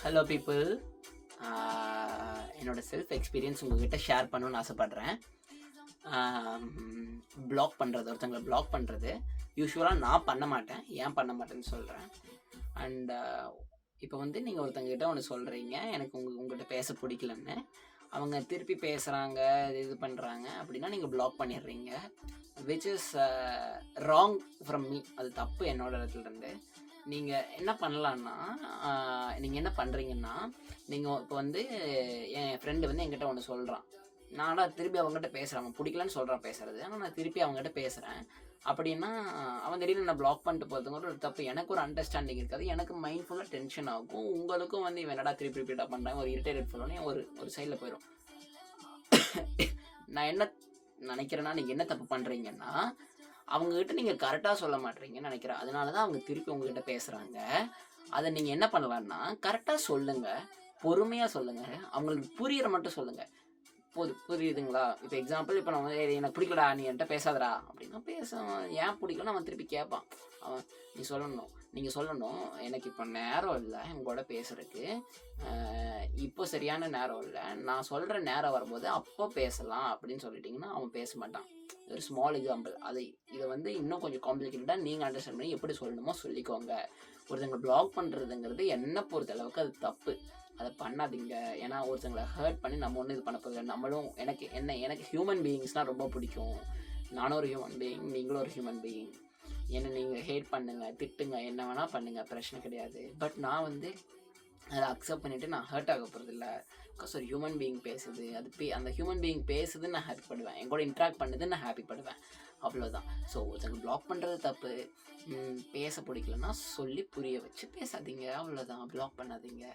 Hello people என்னோட self experience உங்ககிட்ட share பண்ணணும்னு ஆசைப்பட்றேன். ப்ளாக் பண்ணுறது ஒருத்தங்களை ப்ளாக் பண்ணுறது யூஸ்வலாக நான் பண்ண மாட்டேன் ஏன் பண்ண மாட்டேன்னு சொல்கிறேன் அண்ட் இப்போ வந்து நீங்கள் ஒருத்தங்கிட்ட ஒன்று சொல்கிறீங்க எனக்கு உங்க உங்கள்கிட்ட பேச பிடிக்கலன்னு. அவங்க திருப்பி பேசுகிறாங்க இது பண்ணுறாங்க அப்படின்னா நீங்கள் ப்ளாக் பண்ணிடுறீங்க. Which is wrong from me அது தப்பு என்னோட இடத்துலருந்து. நீங்கள் என்ன பண்ணலான்னா நீங்கள் என்ன பண்ணுறீங்கன்னா நீங்கள் இப்போ வந்து என் ஃப்ரெண்டு வந்து என்கிட்ட ஒன்று சொல்கிறான் நானா திருப்பி அவங்ககிட்ட பேசுகிறேன் அவன் பிடிக்கலன்னு சொல்கிறான் பேசுறது. ஆனால் நான் திருப்பி அவங்ககிட்ட பேசுகிறேன் அப்படின்னா அவன் திடீர்னு நான் பிளாக் பண்ணிட்டு போகிறதுங்கிற ஒரு தப்பு. எனக்கு ஒரு அண்டர்ஸ்டாண்டிங் இருக்காது. எனக்கு மைண்ட் ஃபுல்லாக டென்ஷன் ஆகும். உங்களுக்கும் வந்து இவன் என்னடா திருப்பி ரிப்பீட்டாக பண்ணுறேன் ஒரு இரிட்டேட் ஃபுல்லோனே ஒரு ஒரு சைடில் போயிடும் நான் என்ன நினைக்கிறேன்னா நீங்கள் என்ன தப்பு பண்ணுறீங்கன்னா அவங்ககிட்ட நீங்கள் கரெக்டாக சொல்ல மாட்டீங்கன்னு நினைக்கிறேன். அதனால தான் அவங்க திருப்பி உங்ககிட்ட பேசுகிறாங்க அதை நீங்கள் என்ன பண்ணலான்னா கரெக்டாக சொல்லுங்கள் பொறுமையாக சொல்லுங்கள் அவங்களுக்கு புரியிற மட்டும் சொல்லுங்கள் புது புரியுதுங்களா? இப்போ எக்ஸாம்பிள் இப்போ நான் வந்து எனக்கு பிடிக்கலடா நீ என்கிட்ட பேசாதடா. அப்படின்னா பேச ஏன் பிடிக்கலன்னு அவன் திருப்பி கேட்பான். அவன் நீ சொல்லணும். நீங்கள் சொல்லணும். எனக்கு இப்போ நேரம் இல்லை. உங்களோட பேசுறதுக்கு. இப்போ சரியான நேரம் இல்லை. நான் சொல்கிற நேரம் வரும்போது அப்போ பேசலாம். அப்படின்னு சொல்லிட்டிங்கன்னா அவன் பேச மாட்டான். ஒரு ஸ்மால் எக்ஸாம்பிள் அது இதை வந்து இன்னும் கொஞ்சம் காம்ப்ளிகேட்டடாக நீங்கள் அண்டர்ஸ்டாண்ட் பண்ணி எப்படி சொல்லணுமோ சொல்லிக்கோங்க. ஒருத்தங்க பிளாக் பண்ணுறதுங்கிறது என்ன பொறுத்த அளவுக்கு அது தப்பு. அதை பண்ணாதீங்க. ஏன்னா ஒருத்தங்களை ஹர்ட் பண்ணி நம்ம ஒன்றும் இது பண்ண போதில்லை நம்மளும் எனக்கு என்ன எனக்கு ஹியூமன் பீயிங்ஸ்னால் ரொம்ப பிடிக்கும். நானும் ஒரு ஹியூமன் பீயிங் நீங்களும் ஒரு ஹியூமன் பீயிங் என்னை நீங்கள் ஹேட் பண்ணுங்கள் திட்டுங்க என்ன வேணால் பண்ணுங்கள் பிரச்சனை கிடையாது. பட் நான் வந்து அதை அக்செப்ட் பண்ணிவிட்டு நான் ஹர்ட் ஆக போகிறதில்ல பிகாஸ் ஒரு ஹியூமன் பீயிங் பேசுது. அது பே அந்த ஹியூமன் பீயிங் பேசுது நான் ஹாப்பி படுவேன். என் கூட இன்ட்ராக்ட் பண்ணுது நான் ஹாப்பி படுவேன். அவ்வளோதான் ஸோ ஒருத்தங்க பிளாக் பண்ணுறது தப்பு. பேச பிடிக்கலன்னா சொல்லி புரிய வச்சு பேசாதீங்க. அவ்வளோதான் பிளாக் பண்ணாதீங்க.